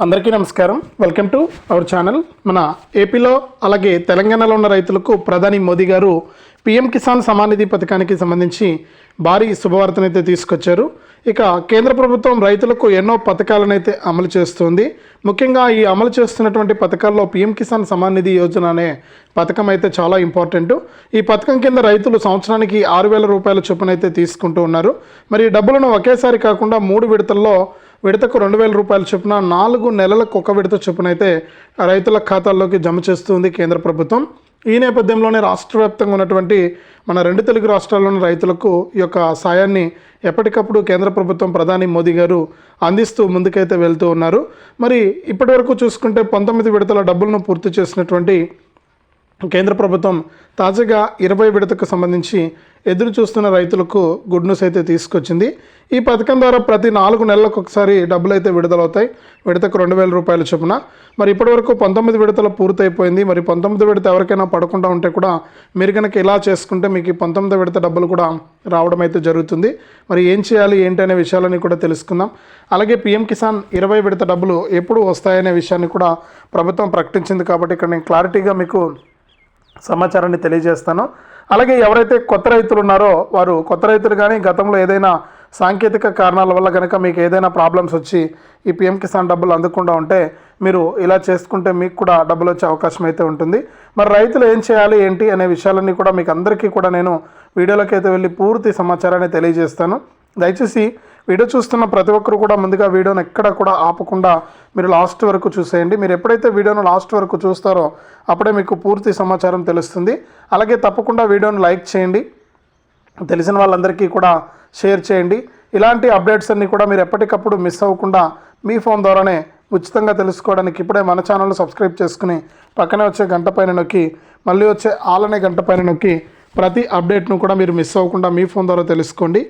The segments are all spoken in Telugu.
అందరికీ నమస్కారం. Welcome to our channel. మన ఏపీలో అలాగే తెలంగాణలో ఉన్న రైతులకు ప్రధాని మోదీ గారు పీఎం కిసాన్ సమాన్ నిధి పథకానికి సంబంధించి భారీ శుభవార్తనైతే తీసుకొచ్చారు. ఇక కేంద్ర ప్రభుత్వం రైతులకు ఎన్నో పథకాలనైతే అమలు చేస్తుంది. ముఖ్యంగా ఈ అమలు చేస్తున్నటువంటి పథకాల్లో పీఎం కిసాన్ సమాన్ నిధి యోజన అనే పథకం అయితే చాలా ఇంపార్టెంట్. ఈ పథకం కింద రైతులు సంవత్సరానికి ఆరు వేల రూపాయల చొప్పున అయితే తీసుకుంటూ ఉన్నారు. మరి డబ్బులను ఒకేసారి కాకుండా మూడు విడతల్లో విడతకు రెండు వేల రూపాయల చొప్పున నాలుగు నెలలకు ఒక విడత చొప్పున అయితే రైతుల ఖాతాల్లోకి జమ చేస్తుంది కేంద్ర ప్రభుత్వం. ఈ నేపథ్యంలోనే రాష్ట్ర వ్యాప్తంగా ఉన్నటువంటి మన రెండు తెలుగు రాష్ట్రాల్లోని రైతులకు ఈ యొక్క సాయాన్ని ఎప్పటికప్పుడు కేంద్ర ప్రభుత్వం ప్రధాని మోదీ గారు అందిస్తూ ముందుకైతే వెళ్తూ ఉన్నారు. మరి ఇప్పటివరకు చూసుకుంటే పంతొమ్మిది విడతల డబ్బులను పూర్తి చేసినటువంటి కేంద్ర ప్రభుత్వం తాజాగా ఇరవై విడతకు సంబంధించి ఎదురు చూస్తున్న రైతులకు గుడ్ న్యూస్ అయితే తీసుకొచ్చింది. ఈ పథకం ద్వారా ప్రతి నాలుగు నెలలకు ఒకసారి డబ్బులు అయితే విడుదలవుతాయి. విడతకు రెండు వేల రూపాయల చొప్పున. మరి ఇప్పటివరకు పంతొమ్మిది విడతలు పూర్తయిపోయింది. మరి పంతొమ్మిది విడత ఎవరికైనా పడకుండా ఉంటే కూడా మీరు కనుక ఇలా చేసుకుంటే మీకు ఈ పంతొమ్మిది విడత డబ్బులు కూడా రావడం అయితే జరుగుతుంది. మరి ఏం చేయాలి ఏంటి అనే విషయాలని కూడా తెలుసుకుందాం. అలాగే పీఎం కిసాన్ ఇరవై విడత డబ్బులు ఎప్పుడు వస్తాయనే విషయాన్ని కూడా ప్రభుత్వం ప్రకటించింది కాబట్టి ఇక్కడ నేను క్లారిటీగా మీకు సమాచారాన్ని తెలియజేస్తాను. అలాగే ఎవరైతే కొత్త రైతులు ఉన్నారో వారు కొత్త రైతులు కానీ గతంలో ఏదైనా సాంకేతిక కారణాల వల్ల కనుక మీకు ఏదైనా ప్రాబ్లమ్స్ వచ్చి ఈ పిఎం కిసాన్ డబ్బులు అందకుండా ఉంటే మీరు ఇలా చేసుకుంటే మీకు కూడా డబ్బులు వచ్చే అవకాశం అయితే ఉంటుంది. మరి రైతులు ఏం చేయాలి ఏంటి అనే విషయాలన్నీ కూడా మీకు అందరికీ కూడా నేను వీడియోలోకి అయితే వెళ్ళి పూర్తి సమాచారాన్ని తెలియజేస్తాను. దయచేసి వీడియో చూస్తున్న ప్రతి ఒక్కరు కూడా ముందుగా వీడియోను ఎక్కడ కూడా ఆపకుండా మీరు లాస్ట్ వరకు చూసేయండి. మీరు ఎప్పుడైతే వీడియోను లాస్ట్ వరకు చూస్తారో అప్పుడే మీకు పూర్తి సమాచారం తెలుస్తుంది. అలాగే తప్పకుండా వీడియోను లైక్ చేయండి. తెలిసిన వాళ్ళందరికీ కూడా షేర్ చేయండి. ఇలాంటి అప్డేట్స్ అన్నీ కూడా మీరు ఎప్పటికప్పుడు మిస్ అవ్వకుండా మీ ఫోన్ ద్వారానే ఉచితంగా తెలుసుకోవడానికి ఇప్పుడే మన ఛానల్ సబ్స్క్రైబ్ చేసుకుని పక్కనే వచ్చే గంట పైన నొక్కి మళ్ళీ వచ్చే ఆలనే గంట పైన నొక్కి ప్రతి అప్డేట్ను కూడా మీరు మిస్ అవ్వకుండా మీ ఫోన్ ద్వారా తెలుసుకోండి.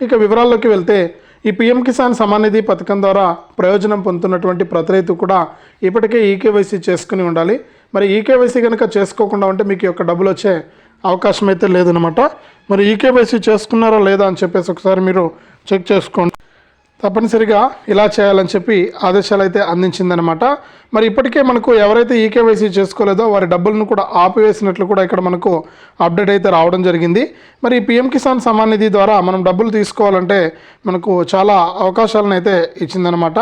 ఇక వివరాల్లోకి వెళ్తే ఈ పిఎం కిసాన్ సమానిధి పథకం ద్వారా ప్రయోజనం పొందుతున్నటువంటి ప్రతి రైతు కూడా ఇప్పటికే ఈకేవైసీ చేసుకుని ఉండాలి. మరి ఈకేవైసీ కనుక చేసుకోకుండా ఉంటే మీకు యొక్క డబ్బులు వచ్చే అవకాశం అయితే లేదనమాట మరి ఈకేవైసీ చేసుకున్నారా లేదా అని చెప్పేసి ఒకసారి మీరు చెక్ చేసుకోండి. తప్పనిసరిగా ఇలా చేయాలని చెప్పి ఆదేశాలు అయితే అందించిందనమాట మరి ఇప్పటికే మనకు ఎవరైతే ఈకేవైసీ చేసుకోలేదో వారి డబ్బులను కూడా ఆపివేసినట్లు కూడా ఇక్కడ మనకు అప్డేట్ అయితే రావడం జరిగింది. మరి పిఎం కిసాన్ సమాన్ నిధి ద్వారా మనం డబ్బులు తీసుకోవాలంటే మనకు చాలా అవకాశాలను అయితే ఇచ్చిందనమాట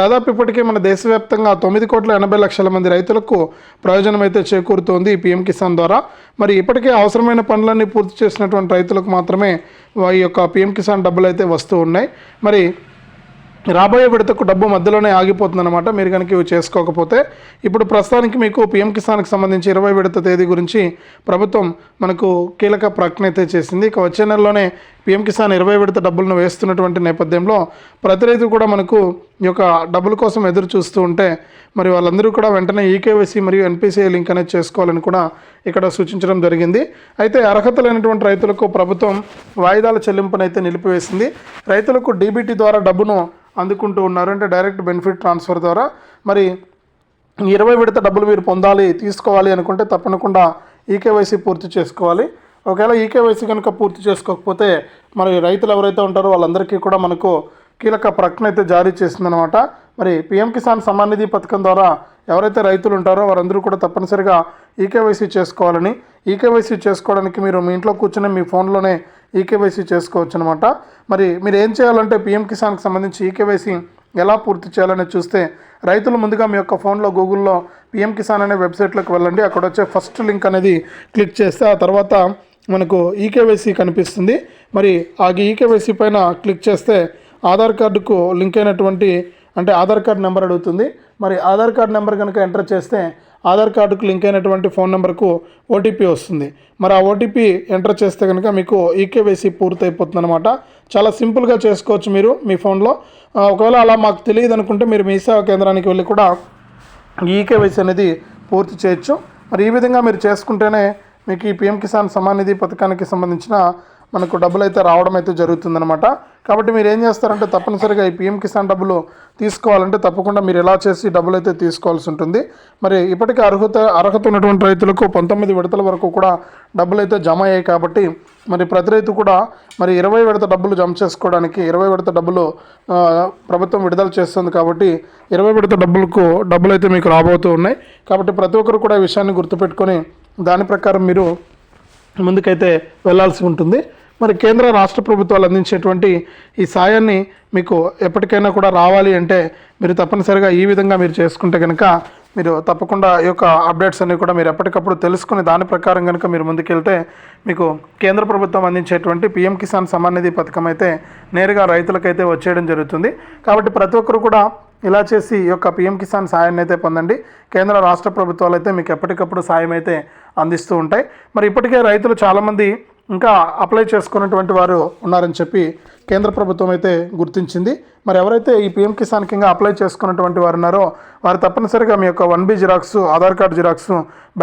దాదాపు ఇప్పటికే మన దేశవ్యాప్తంగా తొమ్మిది కోట్ల ఎనభై లక్షల మంది రైతులకు ప్రయోజనం అయితే చేకూరుతోంది పిఎం కిసాన్ ద్వారా. మరి ఇప్పటికే అవసరమైన పనులన్నీ పూర్తి చేసినటువంటి రైతులకు మాత్రమే ఈ యొక్క పిఎం కిసాన్ డబ్బులు అయితే వస్తూ ఉన్నాయి. మరి రాబోయే విడతకు డబ్బు మధ్యలోనే ఆగిపోతుందన్నమాట. మీరు కనుక ఇవి చేసుకోకపోతే ఇప్పుడు ప్రస్తుతానికి మీకు పిఎం కిసాన్కి సంబంధించి ఇరవై విడత తేదీ గురించి ప్రభుత్వం మనకు కీలక ప్రకటన అయితే చేసింది. ఇక వచ్చే నెలలోనే పిఎం కిసాన్ ఇరవై విడత డబ్బులను వేస్తున్నటువంటి నేపథ్యంలో ప్రతి రైతు కూడా మనకు ఈ యొక్క డబ్బుల కోసం ఎదురు చూస్తూ ఉంటే మరి వాళ్ళందరూ కూడా వెంటనే ఈకేవైసీ మరియు ఎన్పిసిఐ లింక్ అనేది చేసుకోవాలని కూడా ఇక్కడ సూచించడం జరిగింది. అయితే అర్హత లేనటువంటి రైతులకు ప్రభుత్వం వాయిదాల చెల్లింపునైతే నిలిపివేసింది. రైతులకు డీబీటీ ద్వారా డబ్బును అందుకుంటూ ఉన్నారు. అంటే డైరెక్ట్ బెనిఫిట్ ట్రాన్స్ఫర్ ద్వారా. మరి ఇరవై విడత డబ్బులు మీరు పొందాలి తీసుకోవాలి అనుకుంటే తప్పనకుండా ఈకేవైసీ పూర్తి చేసుకోవాలి. ఒకవేళ ఈకేవైసీ కనుక పూర్తి చేసుకోకపోతే మరి రైతులు ఎవరైతే ఉంటారో వాళ్ళందరికీ కూడా మనకు కీలక ప్రకటన అయితే జారీ చేసిందనమాట మరి పిఎం కిసాన్ సమ్మాన్ నిధి పథకం ద్వారా ఎవరైతే రైతులు ఉంటారో వారందరూ కూడా తప్పనిసరిగా ఈకేవైసీ చేసుకోవాలని. ఈకేవైసీ చేసుకోవడానికి మీరు మీ ఇంట్లో కూర్చొని మీ ఫోన్లోనే ఈకేవైసీ చేసుకోవచ్చు అనమాట మరి మీరు ఏం చేయాలంటే పిఎం కిసాన్కి సంబంధించి ఈకేవైసీ ఎలా పూర్తి చేయాలని చూస్తే రైతులు ముందుగా మీ యొక్క ఫోన్లో గూగుల్లో పిఎం కిసాన్ అనే వెబ్సైట్లోకి వెళ్ళండి. అక్కడ వచ్చే ఫస్ట్ లింక్ అనేది క్లిక్ చేస్తే ఆ తర్వాత మనకు ఈకేవైసీ కనిపిస్తుంది. మరి ఆ ఈకేవైసీ పైన క్లిక్ చేస్తే ఆధార్ కార్డుకు లింక్ అయినటువంటి అంటే ఆధార్ కార్డ్ నెంబర్ అడుగుతుంది. మరి ఆధార్ కార్డ్ నెంబర్ కనుక ఎంటర్ చేస్తే ఆధార్ కార్డుకు లింక్ అయినటువంటి ఫోన్ నెంబర్కు ఓటీపీ వస్తుంది. మరి ఆ ఓటీపీ ఎంటర్ చేస్తే కనుక మీకు ఈకేవైసీ పూర్తయిపోతుంది అనమాట చాలా సింపుల్గా చేసుకోవచ్చు మీరు మీ ఫోన్లో. ఒకవేళ అలా మాకు తెలియదు అనుకుంటే మీరు మీ సేవా కేంద్రానికి వెళ్ళి కూడా ఈకేవైసీ అనేది పూర్తి చేయొచ్చు. మరి ఈ విధంగా మీరు చేసుకుంటేనే మీకు ఈ పిఎం కిసాన్ సమాన్ నిధి పథకానికి సంబంధించిన మనకు డబ్బులు అయితే రావడం అయితే జరుగుతుందనమాట కాబట్టి మీరు ఏం చేస్తారంటే తప్పనిసరిగా ఈ పిఎం కిసాన్ డబ్బులు తీసుకోవాలంటే తప్పకుండా మీరు ఎలా చేసి డబ్బులు అయితే తీసుకోవాల్సి ఉంటుంది. మరి ఇప్పటికే అర్హత అర్హత ఉన్నటువంటి రైతులకు పంతొమ్మిది విడతల వరకు కూడా డబ్బులు అయితే జమ అయ్యాయి కాబట్టి మరి ప్రతి రైతు కూడా మరి ఇరవై విడత డబ్బులు జమ చేసుకోవడానికి ఇరవై విడత డబ్బులు ప్రభుత్వం విడుదల చేస్తుంది కాబట్టి ఇరవై విడత డబ్బులకు డబ్బులు అయితే మీకు రాబోతూ ఉన్నాయి. కాబట్టి ప్రతి ఒక్కరు కూడా ఈ విషయాన్ని గుర్తుపెట్టుకొని దాని ప్రకారం మీరు ముందుకైతే వెళ్ళాల్సి ఉంటుంది. మరి కేంద్ర రాష్ట్ర ప్రభుత్వాలు అందించేటువంటి ఈ సాయాన్ని మీకు ఎప్పటికైనా కూడా రావాలి అంటే మీరు తప్పనిసరిగా ఈ విధంగా మీరు చేసుకుంటే కనుక మీరు తప్పకుండా ఈ యొక్క అప్డేట్స్ అన్ని కూడా మీరు ఎప్పటికప్పుడు తెలుసుకుని దాని ప్రకారం కనుక మీరు ముందుకెళ్తే మీకు కేంద్ర ప్రభుత్వం అందించేటువంటి పిఎం కిసాన్ సమ్మాన్ నిధి పథకం అయితే నేరుగా రైతులకైతే వచ్చేయడం జరుగుతుంది. కాబట్టి ప్రతి ఒక్కరు కూడా ఇలా చేసి ఈ యొక్క పిఎం కిసాన్ సాయాన్ని అయితే పొందండి. కేంద్ర రాష్ట్ర ప్రభుత్వాలు అయితే మీకు ఎప్పటికప్పుడు సాయం అయితే అందిస్తూ ఉంటాయి. మరి ఇప్పటికే రైతులు చాలామంది ఇంకా అప్లై చేసుకున్నటువంటి వారు ఉన్నారని చెప్పి కేంద్ర ప్రభుత్వం అయితే గుర్తించింది. మరి ఎవరైతే ఈ పిఎం కిసాన్ కింద అప్లై చేసుకున్నటువంటి వారు ఉన్నారో వారు తప్పనిసరిగా మీ యొక్క one B xerox Aadhaar card xerox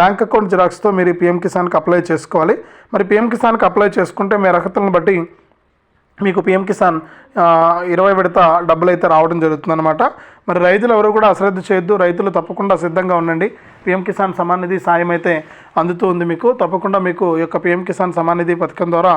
bank account జిరాక్స్తో మీరు ఈ పిఎం కిసాన్కి అప్లై చేసుకోవాలి. మరి పిఎం కిసాన్కి అప్లై చేసుకుంటే మీ అర్హతలను బట్టి మీకు పిఎం కిసాన్ ఇరవై విడత డబ్బులు అయితే రావడం జరుగుతుందన్నమాట. మరి రైతులు ఎవరు కూడా అశ్రద్ధ చేయొద్దు. రైతులు తప్పకుండా సిద్ధంగా ఉండండి. పిఎం కిసాన్ సమాన్ నిధి సాయం అయితే అందుతూ ఉంది మీకు. తప్పకుండా మీకు యొక్క పిఎం కిసాన్ సమాన్ నిధి పథకం ద్వారా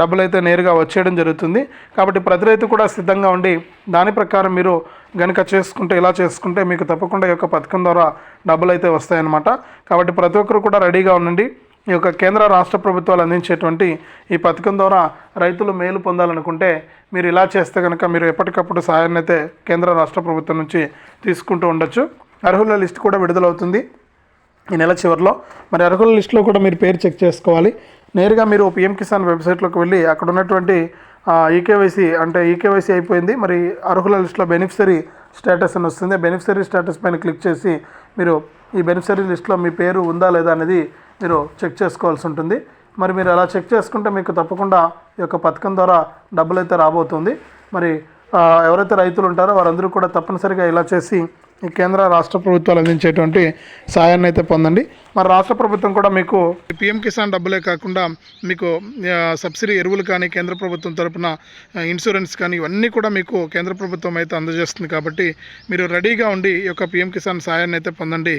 డబ్బులు అయితే నేరుగా వచ్చేయడం జరుగుతుంది. కాబట్టి ప్రతి రైతు కూడా సిద్ధంగా ఉండి దాని ప్రకారం మీరు గనుక చేసుకుంటే ఇలా చేసుకుంటే మీకు తప్పకుండా యొక్క పథకం ద్వారా డబ్బులు అయితే వస్తాయన్నమాట. కాబట్టి ప్రతి ఒక్కరు కూడా రెడీగా ఉండండి. ఈ యొక్క కేంద్ర రాష్ట్ర ప్రభుత్వాలు అందించేటువంటి ఈ పథకం ద్వారా రైతులు మేలు పొందాలనుకుంటే మీరు ఇలా చేస్తే కనుక మీరు ఎప్పటికప్పుడు సాయాన్ని అయితే కేంద్ర రాష్ట్ర ప్రభుత్వం నుంచి తీసుకుంటూ ఉండొచ్చు. అర్హుల లిస్ట్ కూడా విడుదలవుతుంది ఈ నెల చివరిలో. మరి అర్హుల లిస్టులో కూడా మీరు పేరు చెక్ చేసుకోవాలి. నేరుగా మీరు పిఎం కిసాన్ వెబ్సైట్లోకి వెళ్ళి అక్కడ ఉన్నటువంటి ఈకేవైసీ అంటే ఈకేవైసీ అయిపోయింది. మరి అర్హుల లిస్టులో బెనిఫిషరీ స్టేటస్ అని వస్తుంది. బెనిఫిషరీ స్టేటస్ పైన క్లిక్ చేసి మీరు ఈ బెనిఫిషరీ లిస్ట్లో మీ పేరు ఉందా లేదా అనేది మీరు చెక్ చేసుకోవాల్సి ఉంటుంది. మరి మీరు అలా చెక్ చేసుకుంటే మీకు తప్పకుండా ఈ యొక్క పథకం ద్వారా డబ్బులు అయితే రాబోతుంది. మరి ఎవరైతే రైతులు ఉంటారో వారందరూ కూడా తప్పనిసరిగా ఇలా చేసి ఈ కేంద్ర రాష్ట్ర ప్రభుత్వాలు అందించేటువంటి సాయాన్ని అయితే పొందండి. మరి రాష్ట్ర ప్రభుత్వం కూడా మీకు పిఎం కిసాన్ డబ్బులే కాకుండా మీకు సబ్సిడీ ఎరువులు కానీ కేంద్ర ప్రభుత్వం తరపున ఇన్సూరెన్స్ కానీ ఇవన్నీ కూడా మీకు కేంద్ర ప్రభుత్వం అయితే అందజేస్తుంది. కాబట్టి మీరు రెడీగా ఉండి ఈ యొక్క పిఎం కిసాన్ సాయాన్ని అయితే పొందండి.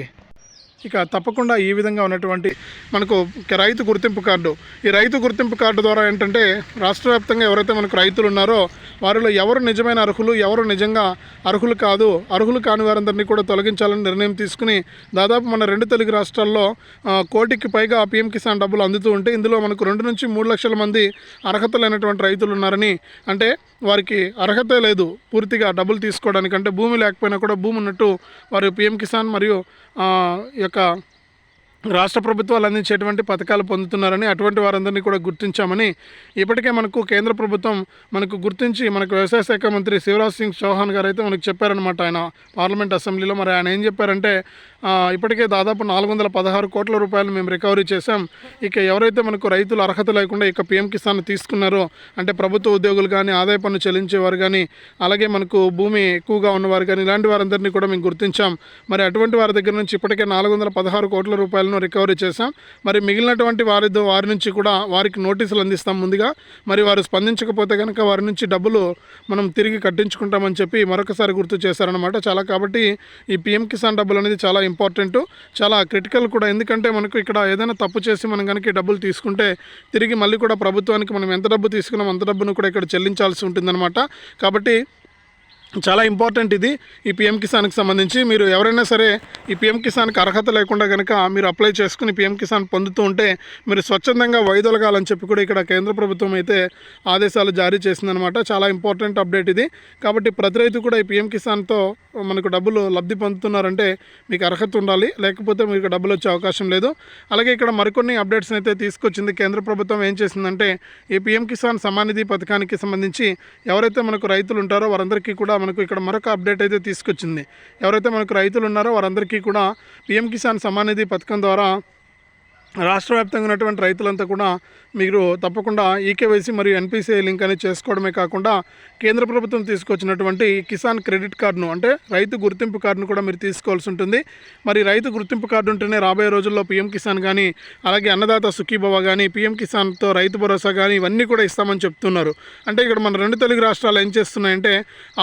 ఇక తప్పకుండా ఈ విధంగా ఉన్నటువంటి మనకు రైతు గుర్తింపు కార్డు. ఈ రైతు గుర్తింపు కార్డు ద్వారా ఏంటంటే రాష్ట్ర వ్యాప్తంగా ఎవరైతే మనకు రైతులు ఉన్నారో వారిలో ఎవరు నిజమైన అర్హులు ఎవరు నిజంగా అర్హులు కాదు అర్హులు కాని వారందరినీ కూడా తొలగించాలని నిర్ణయం తీసుకుని దాదాపు మన రెండు తెలుగు రాష్ట్రాల్లో కోటికి పైగా పిఎం కిసాన్ డబ్బులు అందుతూ ఉంటే ఇందులో మనకు రెండు నుంచి మూడు లక్షల మంది అర్హత లేనటువంటి రైతులు ఉన్నారని అంటే వారికి అర్హతే లేదు పూర్తిగా డబ్బులు తీసుకోవడానికంటే భూమి లేకపోయినా కూడా భూమి ఉన్నట్టు వారు పిఎం కిసాన్ మరియు ఈ యొక్క రాష్ట్ర ప్రభుత్వాలు అందించేటువంటి పథకాలు పొందుతున్నారని అటువంటి వారందరినీ కూడా గుర్తించామని ఇప్పటికే మనకు కేంద్ర ప్రభుత్వం మనకు గుర్తించి మనకు వ్యవసాయ శాఖ మంత్రి శివరాజ్ సింగ్ చౌహాన్ గారు అయితే మనకు చెప్పారనమాట ఆయన పార్లమెంట్ అసెంబ్లీలో మరి ఆయన ఏం చెప్పారంటే ఇప్పటికే దాదాపు నాలుగు వందల పదహారు కోట్ల రూపాయలు మేము రికవరీ చేశాం. ఇక ఎవరైతే మనకు రైతులు అర్హత లేకుండా ఇక పిఎం కిసాన్ తీసుకున్నారో అంటే ప్రభుత్వ ఉద్యోగులు కానీ ఆదాయ పన్ను చెల్లించేవారు కానీ అలాగే మనకు భూమి ఎక్కువగా ఉన్నవారు కానీ ఇలాంటి వారందరినీ కూడా మేము గుర్తించాం. మరి అటువంటి వారి దగ్గర నుంచి ఇప్పటికే నాలుగు వందల పదహారు కోట్ల రూపాయలు రూపాయలను రికవరీ చేశాం. మరి మిగిలినటువంటి వారి వారి నుంచి కూడా వారికి నోటీసులు అందిస్తాం ముందుగా. మరి వారు స్పందించకపోతే కనుక వారి నుంచి డబ్బులు మనం తిరిగి కట్టించుకుంటామని చెప్పి మరొకసారి గుర్తు చేశారనమాట చాలా కాబట్టి ఈ పిఎం కిసాన్ డబ్బులు అనేది చాలా ఇంపార్టెంట్ చాలా క్రిటికల్ కూడా. ఎందుకంటే మనకు ఇక్కడ ఏదైనా తప్పు చేసి మనం కనుక డబ్బులు తీసుకుంటే తిరిగి మళ్ళీ కూడా ప్రభుత్వానికి మనం ఎంత డబ్బు తీసుకున్నాం అంత డబ్బును కూడా ఇక్కడ చెల్లించాల్సి ఉంటుందన్నమాట. కాబట్టి చాలా ఇంపార్టెంట్ ఇది. ఈ పిఎం కిసాన్కి సంబంధించి మీరు ఎవరైనా సరే ఈ పిఎం కిసాన్కి అర్హత లేకుండా కనుక మీరు అప్లై చేసుకుని పిఎం కిసాన్ పొందుతూ ఉంటే మీరు స్వచ్ఛందంగా వైదొలగాలని చెప్పి కూడా ఇక్కడ కేంద్ర ప్రభుత్వం అయితే ఆదేశాలు జారీ చేసిందనమాట చాలా ఇంపార్టెంట్ అప్డేట్ ఇది. కాబట్టి ప్రతి రైతు కూడా ఈ పిఎం కిసాన్తో మనకు డబ్బులు లబ్ధి పొందుతున్నారంటే మీకు అర్హత ఉండాలి. లేకపోతే మీకు డబ్బులు వచ్చే అవకాశం లేదు. అలాగే ఇక్కడ మరికొన్ని అప్డేట్స్ అయితే తీసుకొచ్చింది కేంద్ర ప్రభుత్వం ఏం చేసిందంటే ఈ పిఎం కిసాన్ సమానిధి పథకానికి సంబంధించి ఎవరైతే మనకు రైతులు ఉంటారో వారందరికీ కూడా మనకు ఇక్కడ మరొక అప్డేట్ అయితే తీసుకొచ్చింది. ఎవరైతే మనకు రైతులు ఉన్నారో వారందరికీ కూడా పిఎం కిసాన్ సమానిధి పథకం ద్వారా రాష్ట్ర వ్యాప్తంగా ఉన్నటువంటి రైతులంతా కూడా మీరు తప్పకుండా ఈకేవైసీ మరియు ఎన్పిసిఐ లింక్ అనేది చేసుకోవడమే కాకుండా కేంద్ర ప్రభుత్వం తీసుకొచ్చినటువంటి కిసాన్ క్రెడిట్ కార్డును అంటే రైతు గుర్తింపు కార్డును కూడా మీరు తీసుకోవాల్సి ఉంటుంది. మరి రైతు గుర్తింపు కార్డు ఉంటేనే రాబోయే రోజుల్లో పీఎం కిసాన్ కానీ అలాగే అన్నదాత సుఖీభవ కానీ పీఎం కిసాన్తో రైతు భరోసా కానీ ఇవన్నీ కూడా ఇస్తామని చెప్తున్నారు. అంటే ఇక్కడ మన రెండు తెలుగు రాష్ట్రాలు ఏం చేస్తున్నాయంటే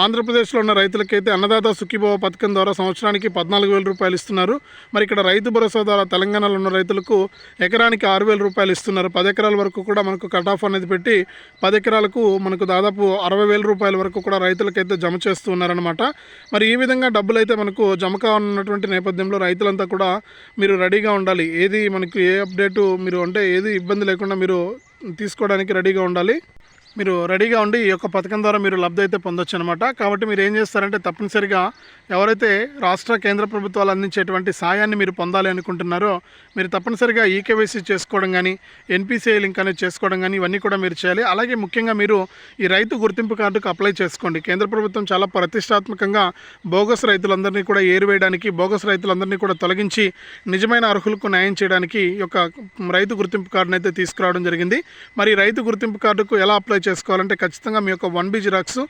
ఆంధ్రప్రదేశ్లో ఉన్న రైతులకైతే అన్నదాత సుఖీభవ పథకం ద్వారా సంవత్సరానికి పద్నాలుగు వేల రూపాయలు ఇస్తున్నారు. మరి ఇక్కడ రైతు భరోసా ద్వారా తెలంగాణలో ఉన్న రైతులకు ఎకరానికి ఆరు వేల రూపాయలు ఇస్తున్నారు. పది ఎకరాల వరకు కూడా మనకు కట్ ఆఫ్ అనేది పెట్టి పది ఎకరాలకు మనకు దాదాపు అరవై వేల రూపాయల వరకు కూడా రైతులకైతే జమ చేస్తూ ఉన్నారనమాట మరి ఈ విధంగా డబ్బులు అయితే మనకు జమ కానున్నటువంటి నేపథ్యంలో రైతులంతా కూడా మీరు రెడీగా ఉండాలి. ఏది మనకు ఏ అప్డేటు మీరు అంటే ఏది ఇబ్బంది లేకుండా మీరు తీసుకోవడానికి రెడీగా ఉండాలి. మీరు రెడీగా ఉండి ఈ యొక్క పథకం ద్వారా మీరు లబ్ధి అయితే పొందొచ్చు అనమాట కాబట్టి మీరు ఏం చేస్తారంటే తప్పనిసరిగా ఎవరైతే రాష్ట్ర కేంద్ర ప్రభుత్వాలు అందించేటువంటి సాయాన్ని మీరు పొందాలి అనుకుంటున్నారో మీరు తప్పనిసరిగా ఈకేవైసీ చేసుకోవడం కానీ ఎన్పిసిఐ లింక్ అనేది చేసుకోవడం కానీ ఇవన్నీ కూడా మీరు చేయాలి. అలాగే ముఖ్యంగా మీరు ఈ రైతు గుర్తింపు కార్డుకు అప్లై చేసుకోండి. కేంద్ర ప్రభుత్వం చాలా ప్రతిష్టాత్మకంగా బోగస్ రైతులందరినీ కూడా ఏరివేయడానికి బోగస్ రైతులందరినీ కూడా తొలగించి నిజమైన అర్హులకు న్యాయం చేయడానికి ఒక యొక్క రైతు గుర్తింపు కార్డును అయితే తీసుకురావడం జరిగింది. మరి రైతు గుర్తింపు కార్డుకు ఎలా అప్లై చేసుకోవాలంటే ఖచ్చితంగా మీ యొక్క one B xerox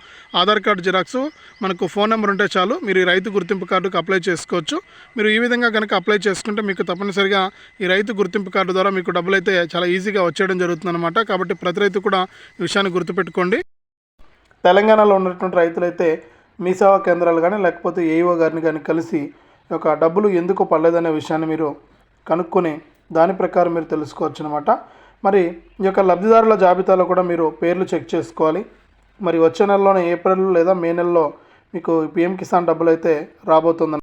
Aadhaar card xerox మనకు ఫోన్ నెంబర్ ఉంటే చాలు. మీరు ఈ రైతు గుర్తింపు కార్డుకు అప్లై చేసుకోవచ్చు. మీరు ఈ విధంగా కనుక అప్లై చేసుకుంటే మీకు తప్పనిసరిగా ఈ రైతు గుర్తింపు కార్డు ద్వారా మీకు డబ్బులు అయితే చాలా ఈజీగా వచ్చేయడం జరుగుతుందన్నమాట. కాబట్టి ప్రతి రైతు కూడా ఈ విషయాన్ని గుర్తుపెట్టుకోండి. తెలంగాణలో ఉన్నటువంటి రైతులైతే మీ సేవా కేంద్రాలు కానీ లేకపోతే ఏఈఓ గారిని కానీ కలిసి ఒక యొక్క డబ్బులు ఎందుకు పడలేదనే విషయాన్ని మీరు కనుక్కొని దాని ప్రకారం మీరు తెలుసుకోవచ్చు అనమాట మరి ఈ యొక్క లబ్ధిదారుల జాబితాలో కూడా మీరు పేర్లు చెక్ చేసుకోవాలి. మరి వచ్చే నెలలోనే ఏప్రిల్ లేదా మే నెలలో మీకు పిఎం కిసాన్ డబ్బులు అయితే రాబోతుంది